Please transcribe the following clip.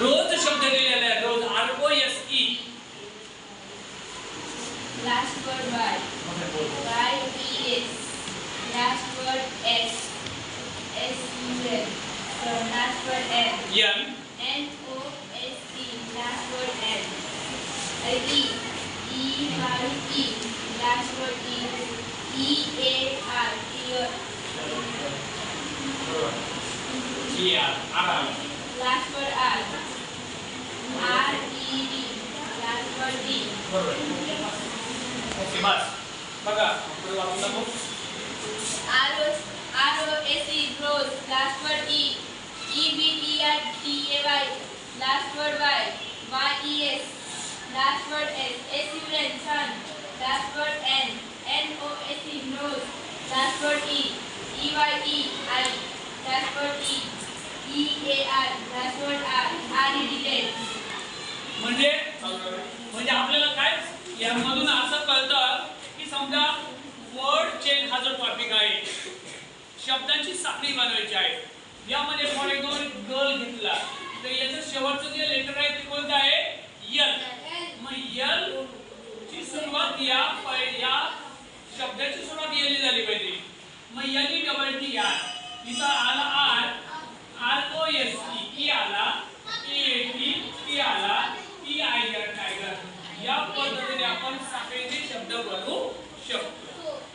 रोज शब्द लिहिलेला आहे rose R O S E Last word Y. Y E S. Last word S. S U N. So last word N. N N O S E. Last word N. Uh, E. E Y E. Last word E. E A R. Ear. G R R Last word R. E. Last word D. बरोबर okay बस बघा पुढे वाचून दाखव R O R O S E rose. Last word E. E B E R T A Y. Last word Y. Y E S. Last word S. S U N sun. Last word N. N O S E nose. Last word E. E Y E I. Last word E. E A R. Last word R. म्हणजे म्हणजे आपल्याला काय? यामधून असं कळतं की समजा word chain हा जो टॉपिक आहे शब्दांची साखळी बनवायची आहे. यामध्ये फॉर एक्झाम्पल गर्ल घेतला. तर याचं शेवटचं जे लेटर आहे ते कोणतं आहे? यल मग यल ची सुरुवात या या शब्दाची सुरुवात याली झाली पाहिजे. मग याली डबल टी या तिचा Señor